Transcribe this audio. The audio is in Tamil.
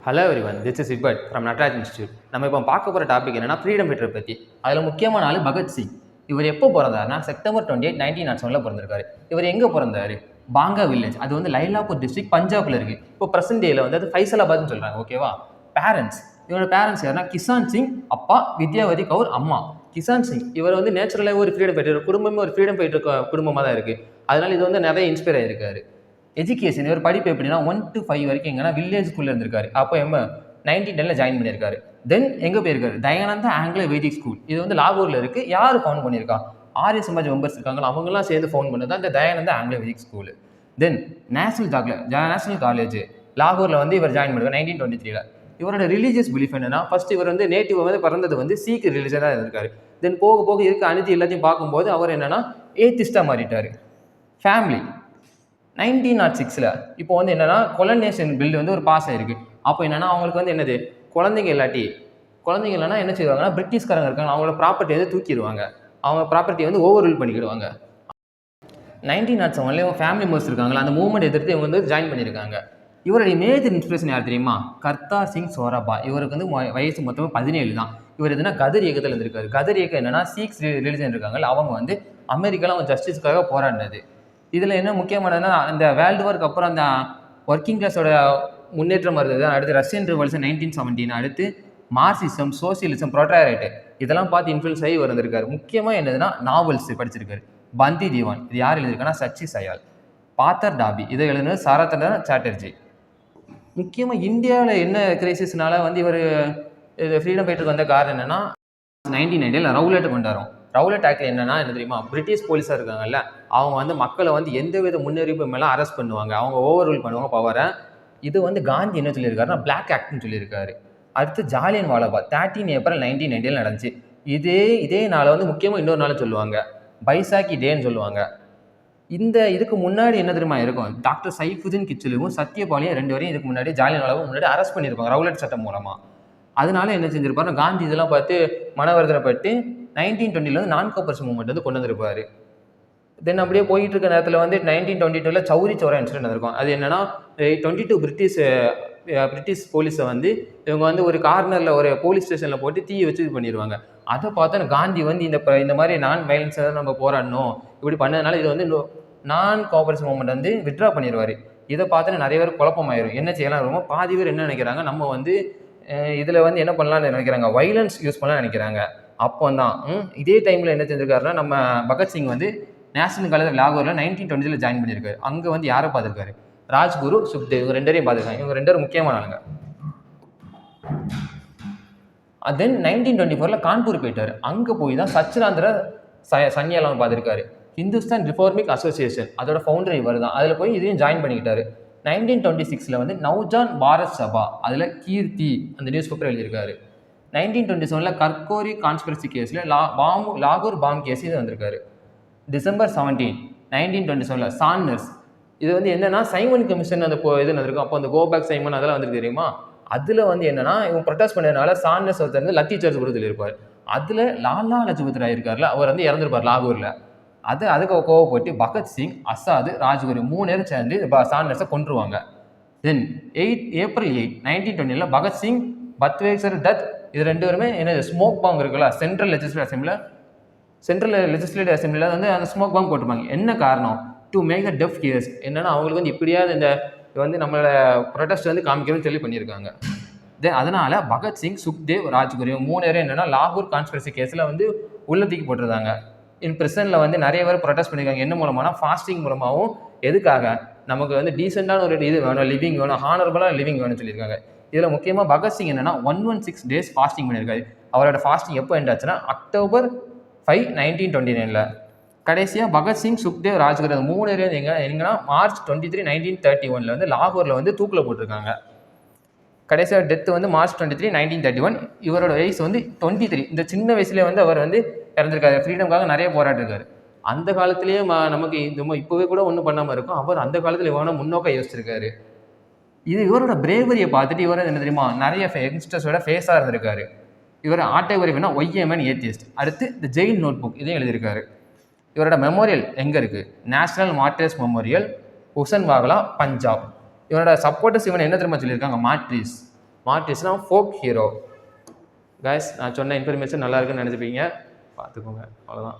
Hello everyone this is இபட் ஃப்ரம் நட்ராஜ் இன்ஸ்டியூட் நம்ம இப்போ பார்க்க போகிற டாபிக் என்னன்னா ஃப்ரீடம் ஃபைட்டர் பற்றி அதில் முக்கியமான ஆள் பகத்சிங் இவர் எப்போ பிறந்தாருன்னா September twenty eight nineteen nought செவனில் பிறந்திருக்காரு. இவர் எங்கே பிறந்தார்? பாங்கா வில்லேஜ் அது வந்து லைலாப்பூர் டிஸ்ட்ரிக் பஞ்சாபில் இருக்கு. இப்போ ப்ரெசன்ட் டேல வந்து அது ஃபைசலாபாத்னு சொல்கிறாங்க ஓகேவா பேரண்ட்ஸ் இவரோட பேரண்ட்ஸ் யாருன்னா கிசான் சிங் அப்பா வித்யாவதி கவுர் அம்மா. கிசான் சிங் இவர் வந்து நேச்சுரலாக ஒரு ஃப்ரீடம் ஃபைட்டர் குடும்பமே ஒரு ஃப்ரீடம் ஃபைட்டர் குடும்பமாக தான் இருக்குது அதனால் இது வந்து நிறைய இன்ஸ்பயர் ஆகிருக்காரு எஜுகேஷன் இவர் படிப்பு எப்படின்னா ஒன் டு ஃபைவ் வரைக்கும் எங்கன்னா வில்லேஜ் ஸ்கூலில் இருந்திருக்காரு. அப்போ எம்ம நைன்டீன் டெனில் ஜாயின் பண்ணியிருக்காரு. தென் எங்கே போயிருக்காரு? தயானந்தா ஆங்கில வேதிக் ஸ்கூல் இது வந்து லாகூரில் இருக்குது யார் ஃபோன் பண்ணியிருக்கா? ஆரிய சமாஜ் மெம்பர்ஸ் இருக்காங்களோ அவங்கெல்லாம் சேர்ந்து ஃபோன் பண்ணது தான் இந்த தயானந்தா ஆங்கில வேதிக் ஸ்கூல் தென் நேஷனல் ஜாக்ல நேஷனல் காலேஜ் லாகூரில் வந்து இவர் ஜாயின் பண்ணுவார் நைன்டீன் டுவெண்ட்டி த்ரீல இவரோட ரிலீஜியஸ் பிலீஃப் என்னன்னா ஃபர்ஸ்ட் இவர் வந்து நேட்டிவ் வந்து பிறந்தது வந்து சீக் ரிலீஜனாக இருந்திருக்காரு. தென் போக போக இருக்க அனைத்து எல்லாத்தையும் பார்க்கும்போது அவர் என்னன்னா ஏத்திஸ்டாக மாறிட்டார். ஃபேமிலி நைன்டீன் நாட் சிக்ஸில் இப்போ வந்து என்னென்னா கொலனேஷன் பில் வந்து ஒரு பாஸ் ஆயிருக்கு. அப்போ என்னென்னா அவங்களுக்கு வந்து என்னது? குழந்தைங்க இல்லாட்டி குழந்தைங்க இல்லைன்னா என்ன செய்வாங்கன்னா பிரிட்டிஷ்காரங்க இருக்காங்க அவங்களோட ப்ராப்பர்ட்டி வந்து தூக்கிடுவாங்க. அவங்க ப்ராப்பர்ட்டி வந்து ஓவர் ரூல் பண்ணிக்கிடுவாங்க. நைன்டீன் நாட் செவன்ல இவங்க ஃபேமிலி மெம்பர்ஸ் இருக்காங்களா அந்த மூவ்மெண்ட் எதிர்த்து இவங்க வந்து ஜாயின் பண்ணியிருக்காங்க. இவருடைய மேஜர் இன்ஸ்பிரேஷன் யார் தெரியுமா? கர்த்தா சிங் சோராபா இவருக்கு வந்து வயசு மொத்தமாக பதினேழு தான். இவர் எதுனா கதர் இயக்கத்தில் இருந்திருக்காரு. கதர் இயக்கம் என்னன்னா சீக்ஸ் ரிலிஜன் இருக்காங்கல்ல அவங்க வந்து அமெரிக்காவில் அவங்க ஜஸ்டிஸ்க்காக போராடினது. இதில் என்ன முக்கியமானதுன்னா அந்த வேர்ல்டு வார்க்கு அப்புறம் அந்த ஒர்க்கிங் கிளாஸோட முன்னேற்றம் வருது. அடுத்து ரஷ்யன் ரிவல்யூஷன் நைன்டீன் செவன்டீன் அடுத்து மார்க்சிசம் சோசியலிசம் ப்ரொட்ராரேட் இதெல்லாம் பார்த்து இன்ஃப்ளூன்ஸ் ஆகி வந்திருக்காரு. முக்கியமாக என்னதுன்னா நாவல்ஸ் படிச்சிருக்காரு. பந்தி தீவான். இது யார் எழுதியிருக்கான்னா சச்சி சயால். பாத்தர் டாபி. இதை எழுதுனது சாரதன சாட்டர்ஜி. முக்கியமாக இந்தியாவில் என்ன கிரைசிஸ்னால வந்து இவர் ஃப்ரீடம் ஃபைட்டருக்கு வந்த காரணம் என்னென்னா நைன்டீன் நைன்டியில் ரவுலெட் கொண்டாரோம் ரவுலட் ஆக்ட் என்னன்னா என்ன தெரியுமா? பிரிட்டிஷ் போலீஸாக இருக்காங்கல்ல அவங்க வந்து மக்களை வந்து எந்த வித முன்னறிவிப்பு மேலே அரெஸ்ட் பண்ணுவாங்க. அவங்க ஓவர் ரூல் பண்ணுவாங்க பவரை இது வந்து காந்தி என்ன சொல்லியிருக்காருன்னா பிளாக் ஆக்ட்னு சொல்லியிருக்காரு. அடுத்து Jallian Walabagh thirteen April nineteen நைன்டியில் நடந்துச்சு. இதே இதே நாளை வந்து முக்கியமாக இன்னொரு நாள் சொல்லுவாங்க. பைசாக்கி டேன்னு சொல்லுவாங்க. இந்த இதுக்கு முன்னாடி என்ன தெரியுமா இருக்கும்? டாக்டர் சைஃபுதீன் கிச்சுலுவும் சத்யபாலியும் ரெண்டு வரையும் இதுக்கு முன்னாடி ஜாலியன் வாலாவும் முன்னாடி அரெஸ்ட் பண்ணியிருப்பாங்க ரவுலட் சட்டம் மூலமாக அதனால என்ன செஞ்சிருப்பாருன்னா காந்தி இதெல்லாம் பார்த்து மனவர்தனைப்பட்டு நைன்டீன் டுவெண்ட்டில வந்து நான் கோப்பர்ஸ் மூவ்மெண்ட் வந்து கொண்டு வந்திருப்பார். தென் அப்படியே போயிட்டு இருக்க நேரத்தில் வந்து நைன்டீன் டுவெண்ட்டி டூவில் சௌரி சௌரா இன்சிடென்ட் நடந்திருக்கும். அது என்னன்னா டுவெண்ட்டி டூ பிரிட்டிஷ் பிரிட்டிஷ் போலீஸை வந்து இவங்க வந்து ஒரு கார்னரில் ஒரு போலீஸ் ஸ்டேஷனில் போட்டு தீயை வச்சு இது பண்ணிடுவாங்க அதை பார்த்தா காந்தி வந்து இந்த ப- இந்த மாதிரி நான் வயலன்ஸை நம்ம போராடணும். இப்படி பண்ணதுனால இது வந்து நான் கோஆபரேஷன் மூமெண்ட் வந்து வித்ட்ரா பண்ணிடுவார் இதை பார்த்து நிறைய பேர் குழப்பமாயிரும். என்ன செய்யலாம்? ரொம்ப பாதி பேர் என்ன நினைக்கிறாங்க? நம்ம வந்து இதில் வந்து என்ன பண்ணலாம்னு நினைக்கிறாங்க? வைலன்ஸ் யூஸ் பண்ணலாம்னு நினைக்கிறாங்க. அப்போ தான் ம், இதே டைமில் என்ன செஞ்சிருக்காருன்னா நம்ம பகத்சிங் வந்து நேஷனல் காலேஜ் லாகூரில் நைன்டீன் டுவெண்ட்டியில் ஜாயின் பண்ணியிருக்காரு. அங்கே வந்து யாரை பார்த்துருக்காரு? ராஜ்குரு சுக்தேவ் இவங்க ரெண்டரையும் பார்த்துருக்காங்க. இவங்க ரெண்டரும் முக்கியமான ஆளுங்க. தென் நைன்டீன் டுவெண்ட்டி ஃபோரில் கான்பூர் போயிட்டார். அங்கே போய் தான் சச்சிராந்திர ச சன்னியெல்லாம் பார்த்துருக்காரு. ஹிந்துஸ்தான் ரிஃபார்மிக் அசோசியேஷன் அதோட ஃபவுண்டர் இவர் தான். அதில் போய் இதையும் ஜாயின் பண்ணிக்கிட்டாரு. நைன்டீன் டுவெண்ட்டி சிக்ஸில் வந்து நவ்ஜான் பாரத் சபா அதில் கீர்த்தி அந்த நியூஸ் பேப்பர் எழுதியிருக்காரு. நைன்டீன் டுவெண்ட்டி செவனில் கர்கோரி கான்ஸ்பிரசி கேஸில் லா பாம் லாகூர் பாம் கேஸ் இது வந்திருக்காரு. டிசம்பர் செவன்டீன் நைன்டீன் டுவெண்ட்டி செவனில் சான்னர்ஸ் இது வந்து என்னன்னா சைமன் கமிஷன் அந்த போ- இது நடந்திருக்கும் அப்போ அந்த கோபேக் சைமன் அதெல்லாம் வந்துருக்கு தெரியுமா? அதில் வந்து என்னன்னா இவங்க ப்ரொட்டஸ்ட் பண்ணதுனால சான்னஸ் ஒருத்தர் வந்து லத்தி சார்ஜ் கூட சொல்லியிருப்பார். அதில் லாலா லஜபத் ராய் இருக்கார்ல அவர் வந்து இறந்துருப்பார் லாகூரில். அது அதுக்கு கோவப்பட்டு பகத்சிங் அசாது ராஜ்குரு மூணு பேரும் சேர்ந்து ப- சான்னர்ஸை கொன்றுவாங்க. தென் எயிட் ஏப்ரல் எயிட் நைன்டீன் டுவெண்ட்டியில் பகத்சிங் பத்வேஸ்வர் தத் இது ரெண்டு பேருமே என்ன ஸ்மோக் பாங் இருக்குல்ல? சென்ட்ரல் லெஜிஸ்லேட்டிவ் அசம்பிளில் சென்ட்ரல் லெஜிஸ்லேட்டிவ் அசம்பிளியில் வந்து அந்த ஸ்மோக் பாம் போட்டிருப்பாங்க. என்ன காரணம்? டு மேக் த டெஃப் கியர்ஸ் என்னென்னா அவங்களுக்கு வந்து இப்படியாவது இந்த வந்து நம்மளோட ப்ரொடெஸ்ட் வந்து காமிக்கணும்னு சொல்லி பண்ணியிருக்காங்க. தென் அதனால் பகத்சிங் சுக்தேவ் ராஜ்குரு மூணு பேரும் என்னென்னா லாகூர் கான்ஸ்பிரசி கேஸில் வந்து உள்ளத்துக்கு தூக்கி போட்டிருந்தாங்க. இன் பிரசனில் வந்து நிறைய பேர் ப்ரொடெஸ்ட் பண்ணியிருக்காங்க. என்ன மூலமானா ஃபாஸ்டிங் மூலமாகவும் எதுக்காக? நமக்கு வந்து டீசெண்டான ஒரு இது வேணும் லிவிங் வேணும் ஹானரபுளாக லிவிங் வேணும்னு சொல்லியிருக்காங்க. இதில் முக்கியமாக பகத்சிங் என்னன்னா one one six days fasting பண்ணியிருக்காரு. அவரோட ஃபாஸ்டிங் எப்போ எண்ட் ஆச்சுன்னா அக்டோபர் ஃபைவ் நைன்டீன் டுவெண்ட்டி நைனில் கடைசியாக பகத்சிங் சுக்தேவ் ராஜ்குரு அந்த மூணு பேரும் எங்கே எங்கன்னா March twenty three nineteen thirty ஒனில் வந்து லாகூரில் வந்து தூக்கில் போட்டிருக்காங்க. கடைசியாக டெத்து வந்து March twenty three nineteen thirty one இவரோட வயசு வந்து டுவெண்ட்டி த்ரீ இந்த சின்ன வயசுலேயே வந்து அவர் வந்து இறந்துருக்காரு. ஃப்ரீடம்காக நிறைய போராட்டிருக்காரு அந்த காலத்திலேயே நமக்கு இந்த இப்போவே கூட ஒன்றும் பண்ணாமல் இருக்கும். அவர் அந்த காலத்தில் இவனை முன்னோக்க யோசிச்சிருக்காரு. இது இவரோட பிரேவரியை பார்த்துட்டு இவர் என்ன தெரியுமா? நிறைய யங்ஸ்டர்ஸோட ஃபேஸாக இருந்திருக்காரு. இவர் ஆட்டோகிராஃபினா ஒய்எம்என் ஏத்தியஸ்ட் அடுத்து த ஜெயின் நோட் புக் இதையும் எழுதியிருக்காரு. இவரோட மெமோரியல் எங்கே இருக்குது national martyrs memorial Hussainiwala Punjab இவனோட சப்போர்ட்டர்ஸ் இவன் என்ன தெரியுமா சொல்லியிருக்காங்க? மாட்ரிஸ் மார்டிஸ்னா ஃபோக் ஹீரோ கைஸ் நான் சொன்ன இன்ஃபர்மேஷன் நல்லா இருக்குன்னு நினச்சிப்பீங்க. பார்த்துக்கோங்க. அவ்வளோதான்